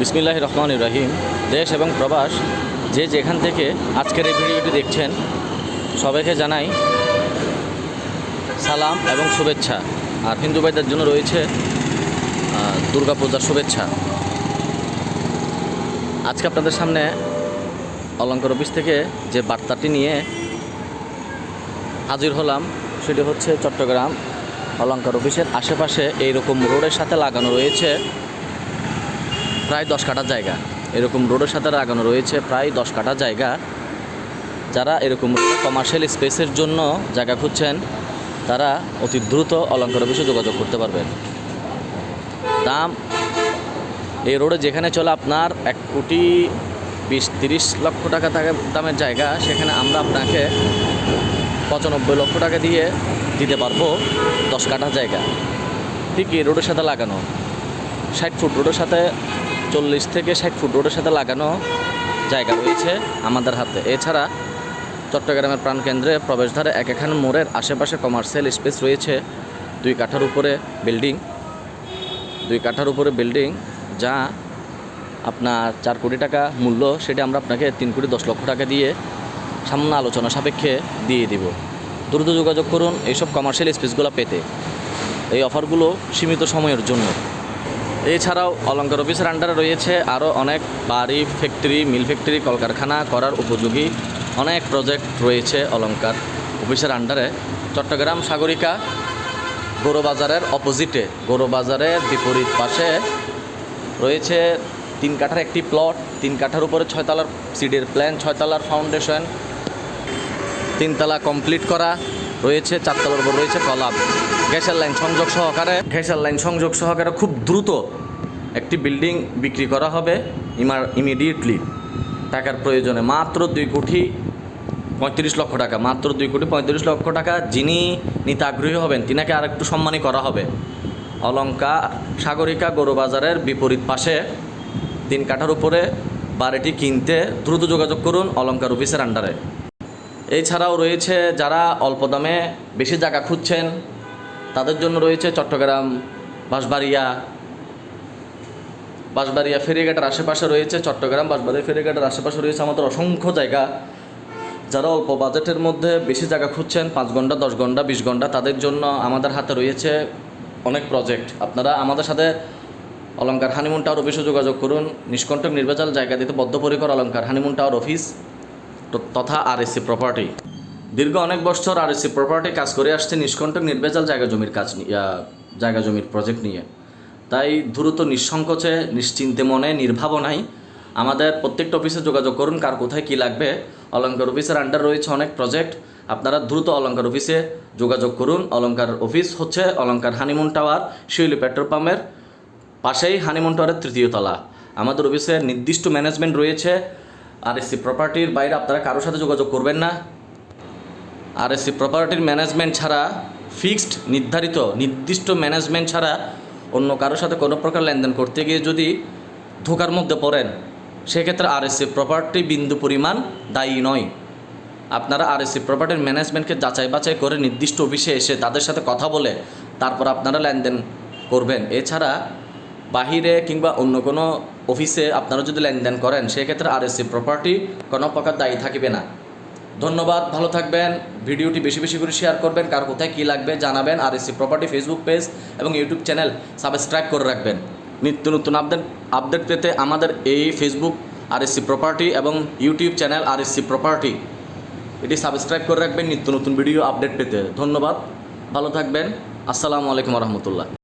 বিসমিল্লাহ রহমান রহিম দেশ এবং প্রবাস যে যেখান থেকে আজকের এই ভিডিওটি দেখছেন, সবাইকে জানাই সালাম এবং শুভেচ্ছা। আর হিন্দু ভাইদের জন্য রয়েছে দুর্গাপূজার শুভেচ্ছা। আজকে আপনাদের সামনে অলঙ্কার অফিস থেকে যে বার্তাটি নিয়ে হাজির হলাম, সেটি হচ্ছে চট্টগ্রাম অলঙ্কার অফিসের আশেপাশে এইরকম রোডের সাথে লাগানো রয়েছে। প্রায় দশ কাঠা জায়গা। এরকম রোডের সাথে লাগানো রয়েছে, প্রায় দশ কাঠা জায়গা। যারা এরকম কমার্শিয়াল স্পেসের জন্য জায়গা খুঁজছেন, তারা অতি দ্রুত অলঙ্কার অফিসে যোগাযোগ করতে পারবেন। দাম, এই রোডে যেখানে চলে আপনার এক কোটি বিশ, তিরিশ লক্ষ টাকা দামের জায়গা, সেখানে আমরা আপনাকে পঁচানব্বই লক্ষ টাকা দিয়ে দিতে পারব দশ কাঠা জায়গা। ঠিক এই রোডের সাথে লাগানো। ষাট ফুট রোডের সাথে চল্লিশ থেকে ষাট ফুট রোডের সাথে লাগানো জায়গা রয়েছে আমাদের হাতে। এছাড়া চট্টগ্রামের প্রাণকেন্দ্রে প্রবেশদ্বারে এক এখান মোড়ের আশেপাশে কমার্শিয়াল স্পেস রয়েছে। দুই কাঠার উপরে বিল্ডিং দুই কাঠার উপরে বিল্ডিং যা আপনার চার কোটি টাকা মূল্য, সেটা আমরা আপনাকে তিন কোটি দশ লক্ষ টাকা দিয়ে সামান্য আলোচনা সাপেক্ষে দিয়ে দিব। দ্রুত যোগাযোগ করুন এইসব কমার্শিয়াল স্পেসগুলো পেতে। এই অফারগুলো সীমিত সময়ের জন্য। এছাড়াও অলঙ্কার অফিসের আন্ডারে রয়েছে আরও অনেক বাড়ি ফ্যাক্টরি মিল ফ্যাক্টরি কলকারখানা করার উপযোগী অনেক প্রজেক্ট রয়েছে অলঙ্কার অফিসের আন্ডারে চট্টগ্রাম সাগরিকা গৌরবাজারের অপোজিটে গৌরবাজারের বিপরীত পাশে রয়েছে তিন কাঠার একটি প্লট তিন কাঠার উপরে ছয়তলার সিডির প্ল্যান ছয়তলার ফাউন্ডেশন তিনতলা কমপ্লিট করা, রয়েছে, চারতলার উপর রয়েছে কলাপ গ্যাসের লাইন সংযোগ সহকারে, গ্যাসের লাইন সংযোগ সহকারে খুব দ্রুত একটি বিল্ডিং বিক্রি করা হবে ইমার ইমিডিয়েটলি টাকার প্রয়োজনে মাত্র দুই কোটি পঁয়ত্রিশ লক্ষ টাকা, মাত্র দুই কোটি পঁয়ত্রিশ লক্ষ টাকা যিনি নিতে আগ্রহী হবেন, তিনাকে আর একটু সম্মানী করা হবে। অলঙ্কার সাগরিকা গরুবাজারের বিপরীত পাশে তিন কাঠার উপরে বাড়িটি কিনতে দ্রুত যোগাযোগ করুন অলঙ্কার অফিসের আন্ডারে। এছাড়াও রয়েছে যারা অল্প দামে বেশি জায়গা খুঁজছেন তাদের জন্য রয়েছে চট্টগ্রাম, বাঁশবাড়িয়া বাঁশবাড়িয়া ফেরিঘাটের আশেপাশে রয়েছে চট্টগ্রাম, বাঁশবাড়িয়া ফেরিঘাটের আশেপাশে রয়েছে আমাদের অসংখ্য জায়গা। যারা অল্প বাজেটের মধ্যে বেশি জায়গা খুঁজছেন, পাঁচ ঘণ্টা, দশ ঘণ্টা, বিশ ঘণ্টা, তাদের জন্য আমাদের হাতে রয়েছে অনেক প্রজেক্ট আপনারা আমাদের সাথে অলঙ্কার হানিমুন টাওয়ার অফিসে যোগাযোগ করুন নিষ্কণ্টক নির্বাচন জায়গা দিতে বদ্ধপরিকর অলঙ্কার হানিমুন টাওয়ার অফিস তথা আরএসসি প্রপার্টি দীর্ঘ অনেক বছর আরএসসি প্রপার্টি কাজ করে আসছে নিষ্কণ্টক নির্ভেজাল জায়গা জমির কাজ জায়গা জমির প্রজেক্ট নিয়ে। তাই দ্রুত নিঃসংকোচে, নিশ্চিন্তে মনে নির্ভাবনায় আমাদের প্রত্যেকটা অফিসে যোগাযোগ করুন, কার কোথায় কী লাগবে। অলঙ্কার অফিসের আন্ডার রয়েছে অনেক প্রজেক্ট আপনারা দ্রুত অলঙ্কার অফিসে যোগাযোগ করুন। অলঙ্কার অফিস হচ্ছে অলঙ্কার হানিমুন টাওয়ার শিউলি পেট্রোল পাম্পের পাশেই হানিমুন টাওয়ারের তৃতীয় তলা। আমাদের অফিসে নির্দিষ্ট ম্যানেজমেন্ট রয়েছে। আর এসি প্রপার্টির বাইরে আপনারা কারোর সাথে যোগাযোগ করবেন না। আর এসি প্রপার্টির ম্যানেজমেন্ট ছাড়া ফিক্সড নির্ধারিত, নির্দিষ্ট ম্যানেজমেন্ট ছাড়া অন্য কারোর সাথে কোনো প্রকার লেনদেন করতে গিয়ে যদি ধোকার মধ্যে পড়েন, সেক্ষেত্রে আর এসি প্রপার্টি বিন্দু পরিমাণ দায়ী নয়। আপনারা আর এসি প্রপার্টির ম্যানেজমেন্টকে যাচাই বাছাই করে নির্দিষ্ট অফিসে এসে তাদের সাথে কথা বলে তারপর আপনারা লেনদেন করবেন। এছাড়া বাহিরে কিংবা অন্য কোনো অফিসে আপনারা যদি লেনদেন করেন, সেক্ষেত্রে আর এসি প্রপার্টি কোনো প্রকার দায়ী থাকবে না। ধন্যবাদ, ভালো থাকবেন। ভিডিওটি বেশি বেশি করে শেয়ার করবেন, কার কোথায় কী লাগবে জানাবেন। R AC property Facebook page এবং ইউটিউব চ্যানেল সাবস্ক্রাইব করে রাখবেন। নিত্য নতুন আপডেট আপডেট পেতে আমাদের এই ফেসবুক আর এসি প্রপার্টি এবং YouTube channel R AC property এটি সাবস্ক্রাইব করে রাখবেন, নিত্য নতুন ভিডিও আপডেট পেতে। ধন্যবাদ, ভালো থাকবেন। আসসালামু আলাইকুম রহমতুল্লাহ।